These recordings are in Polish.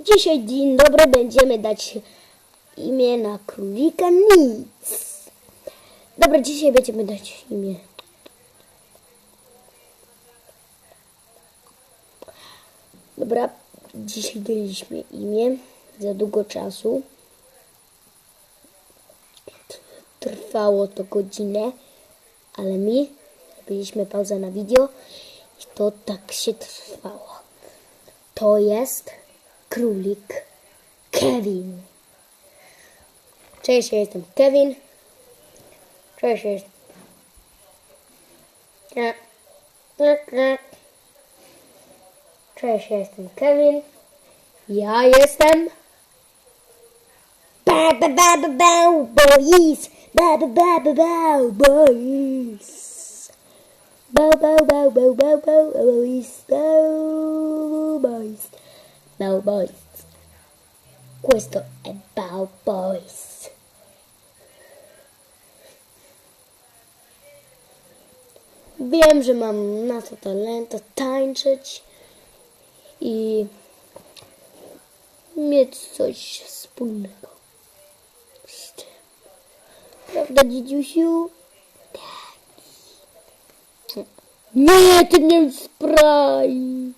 Dzisiaj dzień dobry będziemy dać imię na królika nic. Dobra, dzisiaj będziemy dać imię. Dobra, dzisiaj daliśmy imię za długo czasu. Trwało to godzinę, ale my robiliśmy pauzę na video i to tak się trwało. To jest królik Kevin. Cześć, ja jestem Kevin. Cześć, ja jestem. Cześć, ja jestem Kevin. Ja jestem. Ba ba ba ba ba boys. Ba ba ba ba ba boys. Bow bow bow bow bow bow. Bow boys. Boys. Questo è Bow Boys. Wiem, że mam na to talent, tańczyć i mieć coś wspólnego z tym. Prawda, dzidziusiu? Tak. Nie, ty nie spray.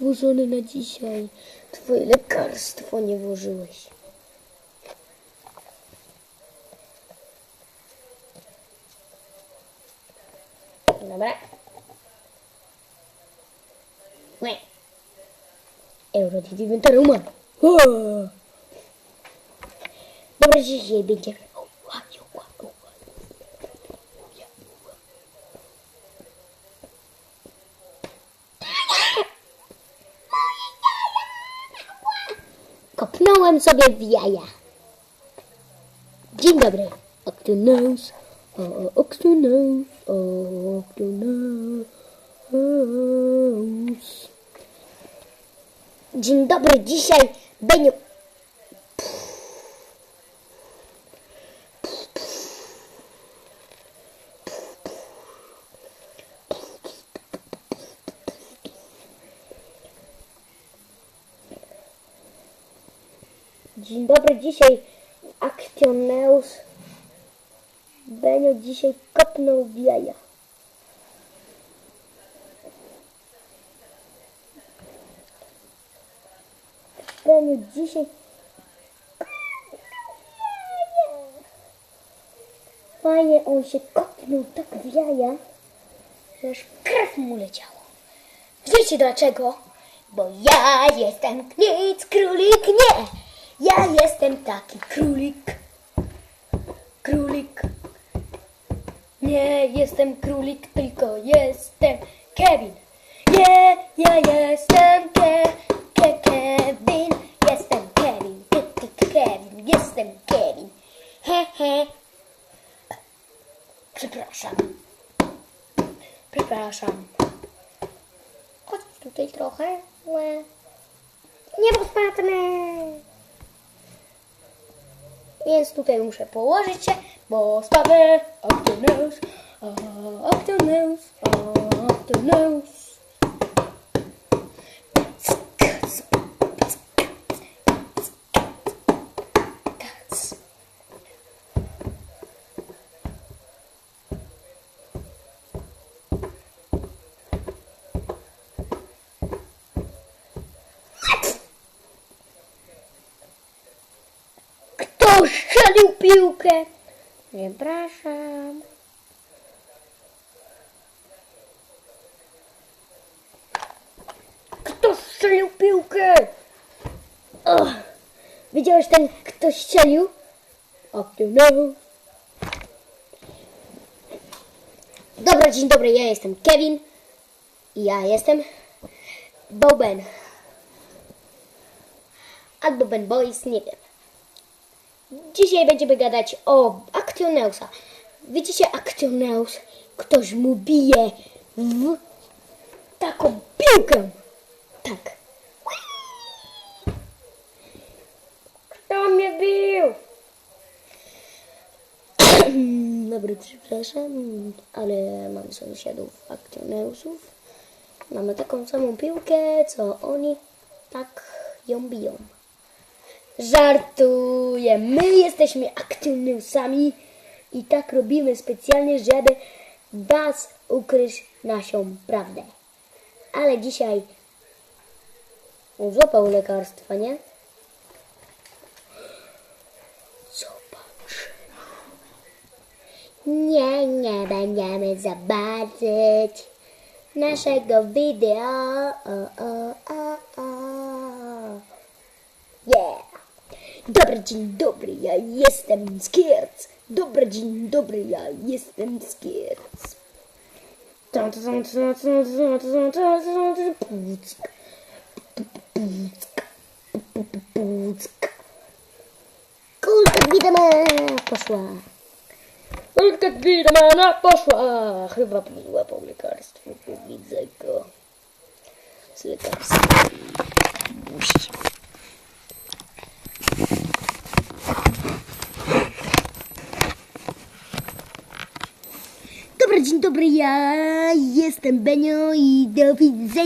Włożony na dzisiaj. Twoje lekarstwo nie włożyłeś. Dobra. Nie. Euro di diventare umano. Ah. Dobra, dzisiaj będzie. Kopnąłem sobie w jaja. Dzień dobry. Octonose. O. O. Dzień dobry. Dzisiaj będzie... Dzień dobry, dzisiaj Actioneus Benio dzisiaj kopnął w jaja. Benio dzisiaj Fajnie, on się kopnął tak w jaja, że aż krew mu leciało. Wiecie dlaczego? Bo ja jestem nic królik, nie! Ja jestem taki królik. Królik. Nie jestem królik, tylko jestem Kevin. Nie, ja jestem Ke, Ke, Kevin. Jestem Kevin. Ty, ty, Kevin. Jestem Kevin. He, he. Przepraszam. Przepraszam. Chodź tutaj trochę. Łe. Nie rozpadnę. Więc tutaj muszę położyć się, bo spadnę. Octonose, Octonose, Octonose. Strzelił piłkę? Przepraszam. Kto strzelił piłkę? Och, widziałeś ten, kto strzelił? Octonose. Dobra, dzień dobry, ja jestem Kevin. I ja jestem Boben. Albo Ben Boys, nie wiem. Dzisiaj będziemy gadać o Actioneusa. Widzicie Actioneus? Ktoś mu bije w taką piłkę. Tak. Kto mnie bił? Dobra, przepraszam, ale mam sąsiadów Actioneusów. Mamy taką samą piłkę, co oni. Tak, ją biją. Żartuję, my jesteśmy aktywniusami i tak robimy specjalnie, żeby was ukryć naszą prawdę. Ale dzisiaj złapał lekarstwa, nie? Zobacz. Nie, nie będziemy zobaczyć naszego wideo. O, o, o, o. Yeah. Dobry dzień dobry, ja jestem Skierc. Dobry dzień dobry, ja jestem Skierc. Kulka witamina poszła. Kulka witamina poszła. Chyba złapał lekarstwo, bo widzę go. Z lekarstwem. Dobry dzień dobry, ja jestem Benio i do widzenia.